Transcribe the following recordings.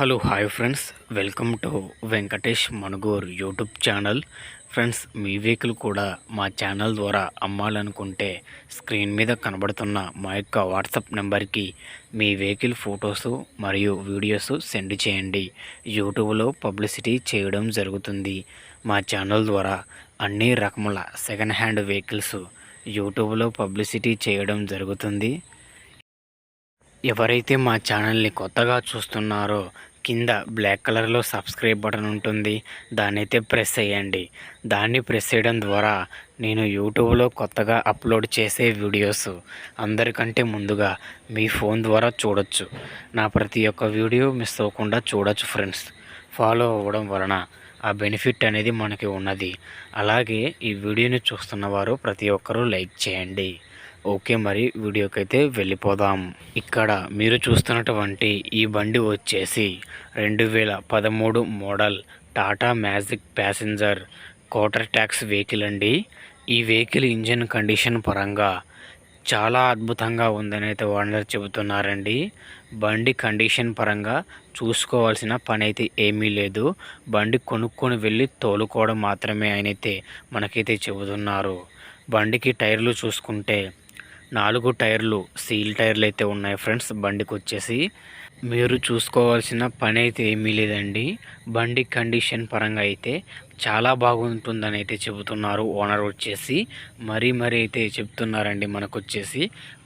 Hello hi friends. Welcome to Venkatesh Manugor YouTube channel. Friends me vehicle కూడా మా channel ద్వారా అమ్మాలనుకుంటే screen మీద కనబడుతున్న మా యొక్క వాట్సాప్ నెంబర్కి మీ వెహికల్ ఫొటోస్ మరియు వీడియోస్ సెండ్ చేయండి. యూట్యూబ్లో పబ్లిసిటీ చేయడం జరుగుతుంది. మా ఛానల్ ద్వారా అన్ని రకముల సెకండ్ హ్యాండ్ వెహికల్స్ యూట్యూబ్లో పబ్లిసిటీ చేయడం జరుగుతుంది. ఎవరైతే మా ఛానల్ని కొత్తగా చూస్తున్నారో కింద బ్లాక్ కలర్లో సబ్స్క్రైబ్ బటన్ ఉంటుంది. దాన్ని అయితే ప్రెస్ చేయండి. దాన్ని ప్రెస్ చేయడం ద్వారా నేను యూట్యూబ్లో కొత్తగా అప్లోడ్ చేసే వీడియోస్ అందరికంటే ముందుగా మీ ఫోన్ ద్వారా చూడొచ్చు. నా ప్రతి ఒక్క వీడియో మిస్ అవ్వకుండా చూడొచ్చు ఫ్రెండ్స్. ఫాలో అవ్వడం వలన ఆ బెనిఫిట్ అనేది మనకి ఉన్నది. అలాగే ఈ వీడియోని చూస్తున్న వారు ప్రతి ఒక్కరూ లైక్ చేయండి. ఓకే మరి వీడియోకి అయితే వెళ్ళిపోదాం. ఇక్కడ మీరు చూస్తున్నటువంటి ఈ బండి వచ్చేసి రెండు వేల పదమూడు మోడల్ టాటా మ్యాజిక్ ప్యాసింజర్ కోటర్ ట్యాక్స్ వెహికల్ అండి. ఈ వెహికల్ ఇంజిన్ కండిషన్ పరంగా చాలా అద్భుతంగా ఉందని అయితే ఓనర్ చెబుతున్నారండి. బండి కండిషన్ పరంగా చూసుకోవాల్సిన పని అయితే ఏమీ లేదు. బండి కొనుక్కొని వెళ్ళి తోలుకోవడం మాత్రమే అయితే మనకైతే చెబుతున్నారు. బండికి టైర్లు చూసుకుంటే నాలుగు టైర్లు సీల్ టైర్లు అయితే ఉన్నాయి ఫ్రెండ్స్ బండికి వచ్చేసి మీరు చూసుకోవాల్సిన పని అయితే ఏమీ లేదండి. బండి కండిషన్ పరంగా అయితే చాలా బాగుంటుందని అయితే చెబుతున్నారు ఓనర్ వచ్చేసి. మరీ మరీ అయితే చెప్తున్నారండి మనకు వచ్చేసి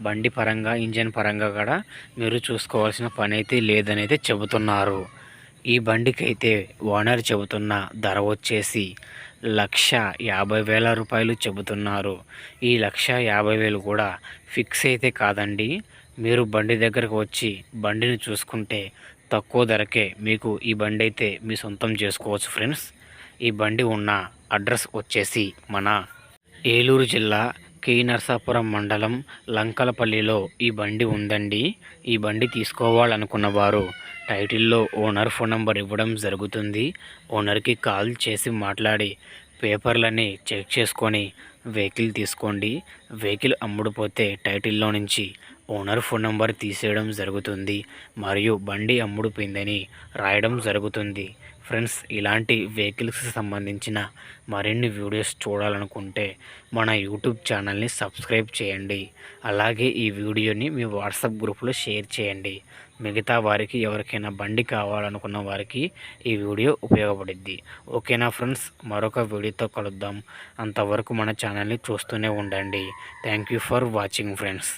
బండి పరంగా ఇంజన్ పరంగా కూడా మీరు చూసుకోవాల్సిన పని అయితే లేదని అయితే చెబుతున్నారు. ఈ బండికి అయితే ఓనర్ చెబుతున్న ధర వచ్చేసి లక్ష యాభై వేల రూపాయలు చెబుతున్నారు. ఈ లక్ష యాభై వేలు కూడా ఫిక్స్ అయితే కాదండి. మీరు బండి దగ్గరకు వచ్చి బండిని చూసుకుంటే తక్కువ ధరకే మీకు ఈ బండి అయితే మీ సొంతం చేసుకోవచ్చు ఫ్రెండ్స్. ఈ బండి ఉన్న అడ్రస్ వచ్చేసి మన ఏలూరు జిల్లా కే నర్సాపురం మండలం లంకలపల్లిలో ఈ బండి ఉందండి. ఈ బండి తీసుకోవాలనుకున్న వారు టైటిల్లో ఓనర్ ఫోన్ నెంబర్ ఇవ్వడం జరుగుతుంది. ఓనర్కి కాల్ చేసి మాట్లాడి పేపర్లన్నీ చెక్ చేసుకొని వెహికల్ తీసుకోండి. వెహికల్ అమ్ముడుపోతే టైటిల్లో నుంచి ఓనర్ ఫోన్ నెంబర్ తీసేయడం జరుగుతుంది. మరియు బండి అమ్ముడుపోయిందని రాయడం జరుగుతుంది. ఫ్రెండ్స్ ఇలాంటి వెహికల్స్కి సంబంధించిన మరిన్ని వీడియోస్ చూడాలనుకుంటే మన యూట్యూబ్ ఛానల్ని సబ్స్క్రైబ్ చేయండి. అలాగే ఈ వీడియోని మీ వాట్సాప్ గ్రూప్లో షేర్ చేయండి. మిగతా వారికి ఎవరికైనా బండి కావాలనుకున్న వారికి ఈ వీడియో ఉపయోగపడుద్ది. ఓకేనా ఫ్రెండ్స్? మరొక వీడియోతో కలుద్దాం. అంతవరకు మన ఛానల్ని చూస్తూనే ఉండండి. Thank you for watching friends.